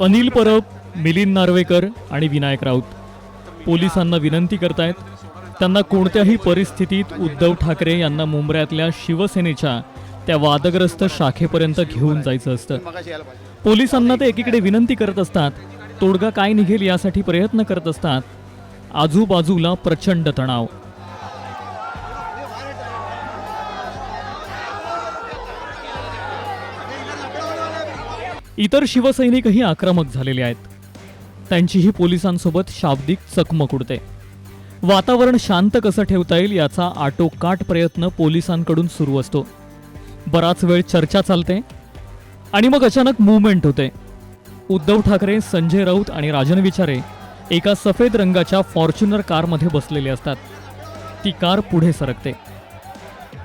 अनिल परब मिलिंद नार्वेकर आणि विनायक राऊत. पोलिसांना विनंती करतायत त्यांना कोणत्याही परिस्थितीत उद्धव ठाकरे यांना मुंबऱ्यातल्या शिवसेनेच्या त्या वादग्रस्त शाखेपर्यंत घेऊन जायचं असतं. पोलिसांना ते एकीकडे विनंती करत असतात तोडगा काय निघेल यासाठी प्रयत्न करत असतात. आजूबाजूला प्रचंड तणाव. इतर शिवसैनिकही आक्रमक झालेले आहेत. त्यांचीही पोलिसांसोबत शाब्दिक चकमक उडते. वातावरण शांत कसं ठेवता येईल याचा आटोकाट प्रयत्न पोलिसांकडून सुरू असतो. बराच वेळ चर्चा चालते आणि मग अचानक मुवमेंट होते. उद्धव ठाकरे संजय राऊत आणि राजन विचारे एका सफेद रंगाच्या फॉर्च्युनर कारमध्ये बसलेले असतात. ती कार पुढे सरकते.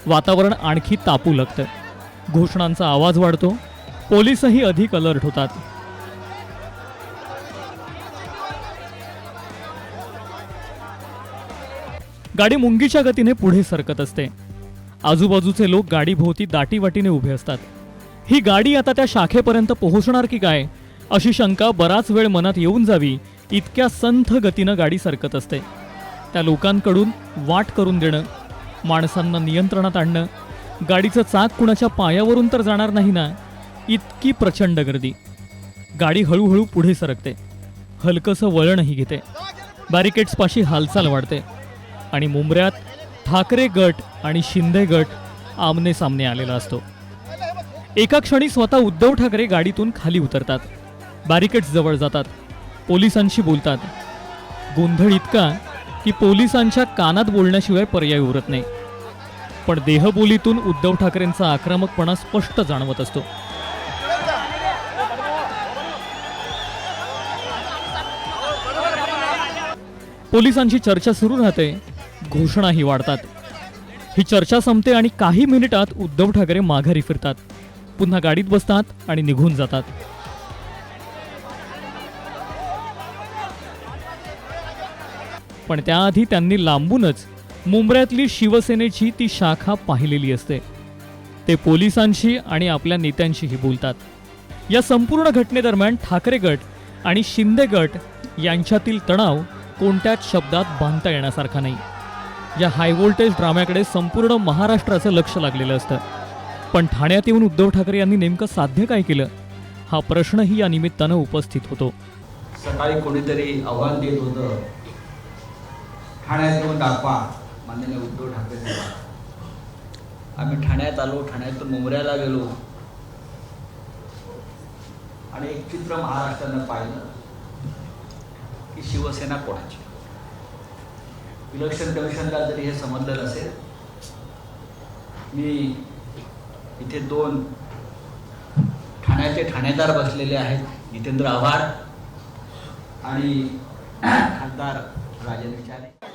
वातावरण आणखी तापू लागतं. घोषणांचा आवाज वाढतो. पोलीसही अधिक अलर्ट होतात. गाडी मुंगीच्या गतीने पुढे सरकत असते. आजूबाजूचे लोक गाडीभोवती दाटीवाटीने उभे असतात. ही गाडी आता त्या शाखेपर्यंत पोहोचणार की काय अशी शंका बराच वेळ मनात येऊन जावी इतक्या संथ गतीनं गाडी सरकत असते. त्या लोकांकडून वाट करून देणं माणसांना नियंत्रणात आणणं गाडीचं चाक कुणाच्या पायावरून तर जाणार नाही ना इतकी प्रचंड गर्दी. गाडी हळूहळू पुढे सरकते. हलकंसं वळणही घेते. बॅरिकेड्सपाशी हालचाल वाढते. आणि मुंबऱ्यात ठाकरे गट आणि शिंदे गट आमने सामने आलेला असतो. एका क्षणी स्वतः उद्धव ठाकरे गाडीतून खाली उतरतात. बॅरिकेड्स जवळ जातात. पोलिसांशी बोलतात. गोंधळ इतका की पोलिसांच्या कानात बोलण्याशिवाय पर्याय उरत नाही. पण देहबोलीतून उद्धव ठाकरेंचा आक्रमकपणा स्पष्ट जाणवत असतो. पोलिसांची चर्चा सुरू राहते. घोषणाही वाढतात. ही चर्चा संपते आणि काही मिनिटात उद्धव ठाकरे माघारी फिरतात. पुन्हा गाडीत बसतात आणि निघून जातात. पण त्याआधी त्यांनी लांबूनच मुंबऱ्यातली शिवसेनेची ती शाखा पाहिलेली असते. ते पोलिसांशी आणि आपल्या नेत्यांशीही बोलतात. या संपूर्ण घटनेदरम्यान ठाकरे गट आणि शिंदे गट यांच्यातील तणाव कोणत्याच शब्दात बांधता येण्यासारखा नाही. या हायव्होल्टेज ड्राम्याकडे संपूर्ण महाराष्ट्राचं लक्ष लागलेलं असतं. पण ठाण्यात येऊन उद्धव ठाकरे यांनी नेमकं साध्य काय केलं? हा प्रश्नही या निमित्तानं उपस्थित होतो. सकाळी कोणीतरी आव्हान देत होतं. ठाण्यात येऊन दाखवा माननीय उद्धव ठाकरे आम्ही ठाण्यात आलो ठाण्यातून मुंबऱ्याला गेलो. आणि एक चित्र महाराष्ट्रानं पाहिलं. की शिवसेना कोणाची? इलेक्शन कमिशनला जरी हे समजलं नसेल मी इथे दोन ठाण्याचे ठाणेदार बसलेले आहेत जितेंद्र आव्हाड आणि खासदार राजन विचारे